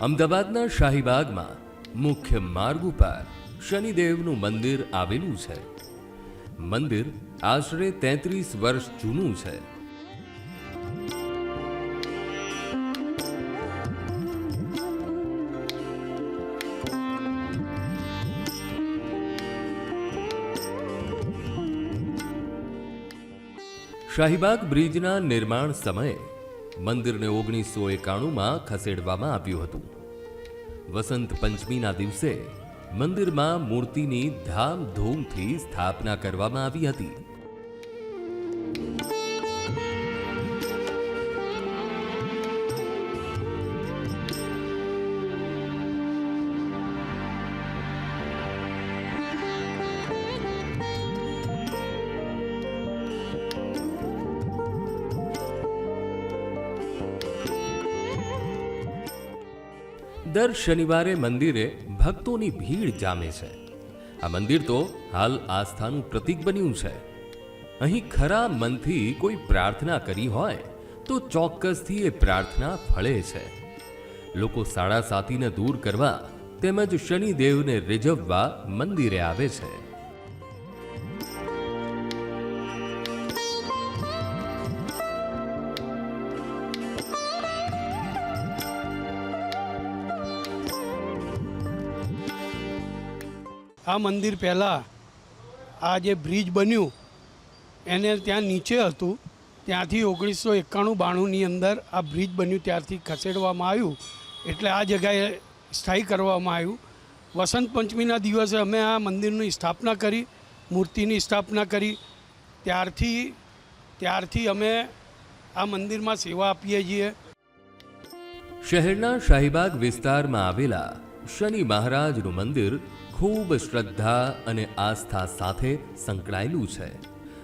અમદાવાદના શાહીબાગમાં મુખ્ય માર્ગ ઉપર શનિદેવનું મંદિર આવેલું છે. મંદિર આશરે તેત્રીસ વર્ષ જૂનું છે. શાહીબાગ બ્રિજના નિર્માણ સમયે મંદિરને ઓગણીસો એકાણુંમાં ખસેડવામાં આવ્યું હતું. વસંત પંચમીના દિવસે મંદિરમાં મૂર્તિની ધામધૂમથી સ્થાપના કરવામાં આવી હતી. દર શનિવારે મંદિરે ભક્તોની ભીડ જામે છે. આ મંદિર તો હાલ આસ્થાનું પ્રતીક બન્યું છે. અહીં ખરા મનથી કોઈ પ્રાર્થના કરી હોય, તો ચોક્કસથી એ પ્રાર્થના ફળે છે. લોકો સાડા સાતીને દૂર કરવા તેમજ શનિદેવને રીઝવવા મંદિરે આવે છે. આ મંદિર પહેલાં આ જે બ્રિજ બન્યું, એને ત્યાં નીચે હતું. ત્યાંથી ઓગણીસો એકાણું બાણુંની અંદર આ બ્રિજ બન્યું ત્યારથી ખસેડવામાં આવ્યું. એટલે આ જગ્યાએ સ્થાયી કરવામાં આવ્યું. વસંત પંચમીના દિવસે અમે આ મંદિરની સ્થાપના કરી, મૂર્તિની સ્થાપના કરી. ત્યારથી ત્યારથી અમે આ મંદિરમાં સેવા આપીએ છીએ. શહેરના શાહીબાગ વિસ્તારમાં આવેલા શનિ મહારાજનું મંદિર ખૂબ શ્રદ્ધા અને આસ્થા સાથે સંકળાયેલું છે.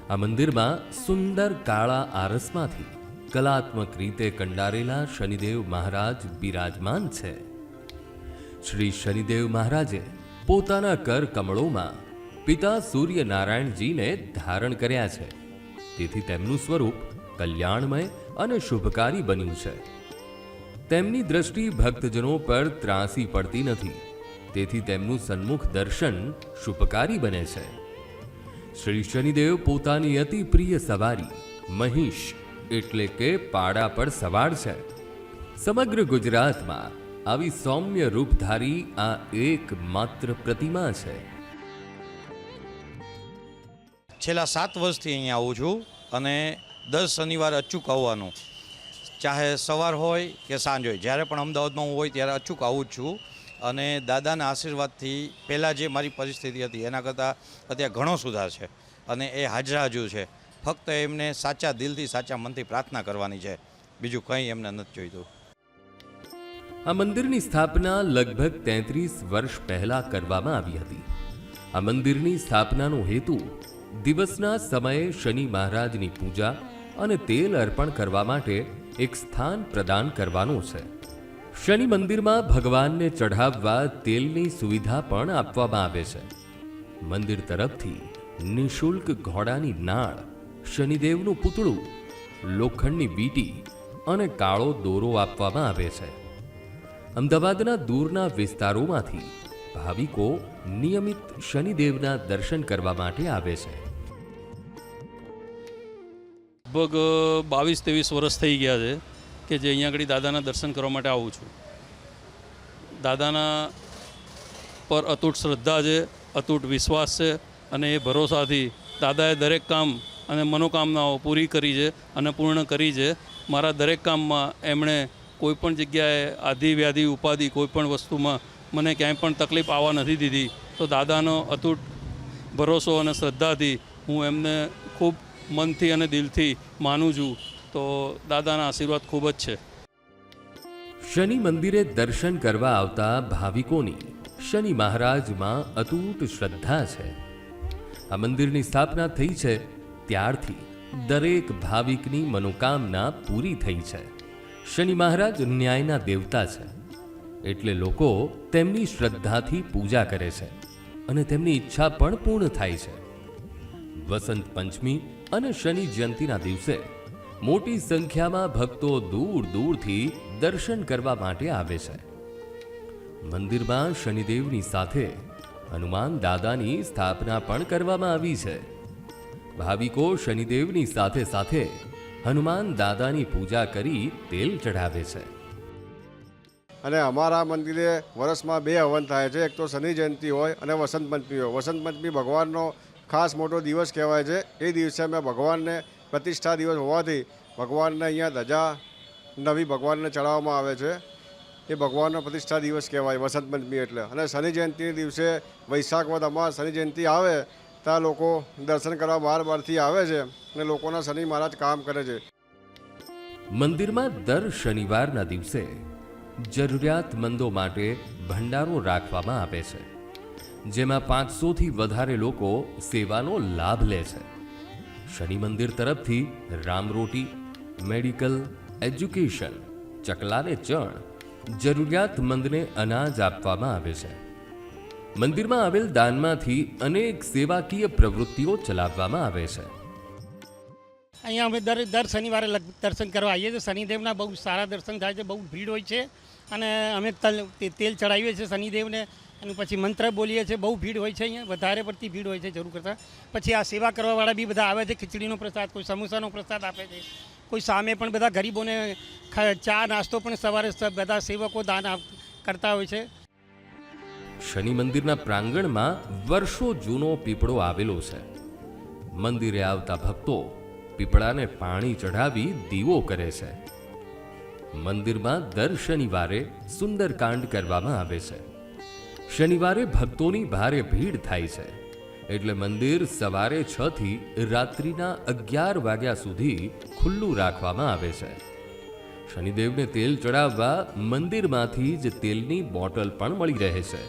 આ મંદિરમાં સુંદર કાળા આરસમાંથી કલાત્મક રીતે કંડારેલા શનિદેવ મહારાજ બિરાજમાન છે. શ્રી શનિદેવ મહારાજે પોતાના કર કમળોમાં પિતા સૂર્યનારાયણજીને ધારણ કર્યા છે. તેથી તેમનું સ્વરૂપ કલ્યાણમય અને શુભકારી બન્યું છે. તેમની દ્રષ્ટિ ભક્તજનો પર ત્રાસી પડતી નથી. તેથી તેમનું સન્મુખ દર્શન શુભકારી બને છે. શ્રી શનિદેવ પોતાની અતિ પ્રિય સવારી મહિષ એટલે કે પાડા પર સવાર છે. સમગ્ર ગુજરાતમાં આવી સૌમ્ય રૂપધારી આ એકમાત્ર પ્રતિમા છે. છેલ્લા સાત વર્ષથી અહીંયા આવું છું અને દર શનિવારે અચૂક આવવાનું. ચાહે સવાર હોય કે સાંજ હોય, જ્યારે પણ અમદાવાદમાં હું હોય ત્યારે અચૂક આવું જ છું. અને દાદાના આશીર્વાદથી પહેલાં જે મારી પરિસ્થિતિ હતી, એના કરતાં અત્યારે ઘણો સુધાર છે અને એ હાજરા હજુ છે. ફક્ત એમને સાચા દિલથી, સાચા મનથી પ્રાર્થના કરવાની છે. બીજું કંઈ એમને નથી જોઈતું. આ મંદિરની સ્થાપના લગભગ તેત્રીસ વર્ષ પહેલા કરવામાં આવી હતી. આ મંદિરની સ્થાપનાનો હેતુ દિવસના સમયે શનિ મહારાજની પૂજા અને તેલ અર્પણ કરવા માટે એક સ્થાન પ્રદાન કરવાનો છે. શનિ મંદિરમાં ભગવાનને ચઢાવવા તેલની સુવિધા પણ આપવામાં આવે છે. મંદિર તરફથી નિઃશુલ્ક ઘોડાની નાળ, શનિદેવનું પૂતળું, લોખંડની વીટી અને કાળો દોરો આપવામાં આવે છે. અમદાવાદના દૂરના વિસ્તારોમાંથી ભાવિકો નિયમિત શનિદેવના દર્શન કરવા માટે આવે છે. લગભગ બાવીસ ત્રેવીસ વર્ષ થઈ ગયા છે. કે જે અહીંયા આગળ દાદાના દર્શન કરવા માટે આવું છું. દાદાના પર અતૂટ શ્રદ્ધા છે, અતૂટ વિશ્વાસ છે અને એ ભરોસાથી દાદાએ દરેક કામ અને મનોકામનાઓ પૂરી કરી છે અને પૂર્ણ કરી છે. મારા દરેક કામમાં એમણે કોઈપણ જગ્યાએ આધિ વ્યાધિ, ઉપાધિ કોઈપણ વસ્તુમાં મને ક્યાંય પણ તકલીફ આવવા નથી દીધી. તો દાદાનો અતૂટ ભરોસો અને શ્રદ્ધાથી હું એમને ખૂબ મનથી અને દિલથી માનું છું. તો દાદાના આશીર્વાદ ખૂબ જ છે. શનિ મંદિરે દર્શન કરવા આવતા ભાવિકોની શનિ મહારાજમાં અતૂટ શ્રદ્ધા છે. આ મંદિરની સ્થાપના થઈ છે, ત્યારથી દરેક ભાવિકની મનોકામના પૂરી થઈ છે. શનિ મહારાજ ન્યાયના દેવતા છે, એટલે લોકો તેમની શ્રદ્ધાથી પૂજા કરે છે અને તેમની ઈચ્છા પણ પૂર્ણ થાય છે. વસંત પંચમી અને શનિ જયંતિના દિવસે મોટી સંખ્યામાં ભક્તો દૂર દૂરથી દર્શન કરવા માટે આવે છે. મંદિરમાં શનિદેવની સાથે હનુમાન દાદાની સ્થાપના પણ કરવામાં આવી છે. ભાવિકો શનિદેવની સાથે સાથે હનુમાન દાદાની પૂજા કરી તેલ ચઢાવે છે. અને અમારા મંદિરે વર્ષમાં બે હવન થાય છે. એક તો શનિ જયંતિ હોય અને વસંત પંચમી હોય. વસંત પંચમી ભગવાનનો ખાસ મોટો દિવસ કહેવાય છે. એ દિવસે અમે ભગવાનને પ્રતિષ્ઠા દિવસ હોવાથી ભગવાનને અહીંયા ધજા નવી ભગવાનને ચડાવવામાં આવે છે. એ ભગવાનનો પ્રતિષ્ઠા દિવસ કહેવાય, વસંત પંચમી એટલે. અને શનિ જયંતિના દિવસે વૈશાખ અમારા અમાર શનિ જયંતિ આવે, ત્યાં લોકો દર્શન કરવા બહાર બહારથી આવે છે અને લોકોના શનિ મહારાજ કામ કરે છે. મંદિરમાં દર શનિવારના દિવસે જરૂરિયાતમંદો માટે ભંડારો રાખવામાં આવે છે, જેમાં પાંચસોથી વધારે લોકો સેવાનો લાભ લે છે. શનિ મંદિર તરફથી રામરોટી મેડિકલ, એજ્યુકેશન, ચકલાને ચણ જરૂરિયાતમંદને અનાજ આપવામાં આવે છે. મંદિરમાં આવેલ દાનમાંથી અનેક સેવાકીય પ્રવૃત્તિઓ ચલાવવામાં આવે છે. અહીંયા અમે દર દર શનિવારે દર્શન કરવા આવીએ છીએ. શનિદેવના બહુ સારા દર્શન થાય છે, બહુ ભીડ હોય છે. અને અમે તેલ ચડાવીએ છીએ શનિદેવને. અને પછી મંત્ર બોલીએ છીએ, બહુ ભીડ હોય છે અહીંયા, વધારે પડતી ભીડ હોય છે જરૂર કરતાં. પછી આ સેવા કરવાવાળા બી બધા આવે છે, ખીચડીનો પ્રસાદ, કોઈ સમોસાનો પ્રસાદ આપે છે. કોઈ સામે પણ બધા ગરીબોને ચા, નાસ્તો પણ સવારે બધા સેવકો દાન કરતા હોય છે. શનિ મંદિરના પ્રાંગણમાં વર્ષો જૂનો પીપળો આવેલો છે. મંદિરે આવતા ભક્તો પીપળાને પાણી ચઢાવી દીવો કરે છે. મંદિરમાં દર શનિવારે સુંદરકાંડ કરવામાં આવે છે. શનિવારે ભક્તોની ભારે ભીડ થાય છે એટલે મંદિર સવારે છ થી રાત્રિના અગિયાર વાગ્યા સુધી ખુલ્લું રાખવામાં આવે છે શનિદેવને તેલ ચડાવવા મંદિરમાંથી જ તેલની બોટલ પણ મળી રહે છે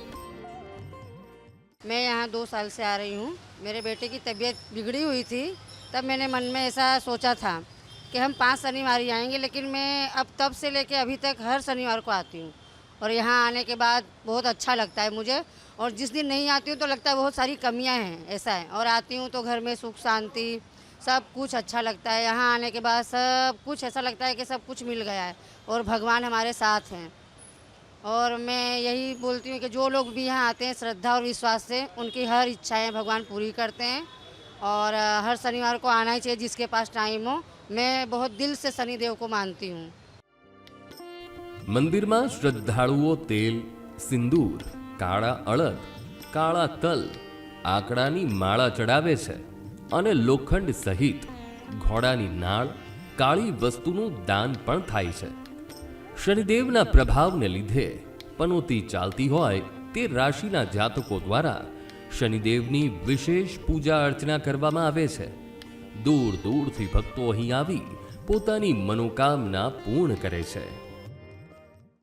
मैं यहाँ दो साल से आ रही हूँ मेरे बेटे की तबीयत बिगड़ी हुई थी तब मैंने मन में ऐसा सोचा था कि हम पांच शनिवार ही आएंगे लेकिन मैं अब तब से लेके अभी तक हर शनिवार को आती हूँ और यहाँ आने के बाद बहुत अच्छा लगता है मुझे। और जिस दिन नहीं आती हूँ तो लगता है बहुत सारी कमियाँ हैं, ऐसा है। और आती हूँ तो घर में सुख, शांति, सब कुछ अच्छा लगता है। यहाँ आने के बाद सब कुछ ऐसा लगता है कि सब कुछ मिल गया है और भगवान हमारे साथ हैं। और मैं यही बोलती हूँ कि जो लोग भी यहाँ आते हैं, श्रद्धा और विश्वास से, उनकी हर इच्छाएँ भगवान पूरी करते हैं। और हर शनिवार को आना ही चाहिए जिसके पास टाइम हो। मैं बहुत दिल से शनिदेव को मानती हूँ। મંદિરમાં શ્રદ્ધાળુઓ તેલ, સિંદૂર, કાળા અળદ, કાળા તલ, આંકડાની માળા ચડાવે છે અને લોખંડ સહિત ઘોડાની નાળ, કાળી વસ્તુનું દાન પણ થાય છે. શનિદેવના પ્રભાવને લીધે પનોતી ચાલતી હોય તે રાશિના જાતકો દ્વારા શનિદેવની વિશેષ પૂજા અર્ચના કરવામાં આવે છે. દૂર દૂરથી ભક્તો અહીં આવી પોતાની મનોકામના પૂર્ણ કરે છે.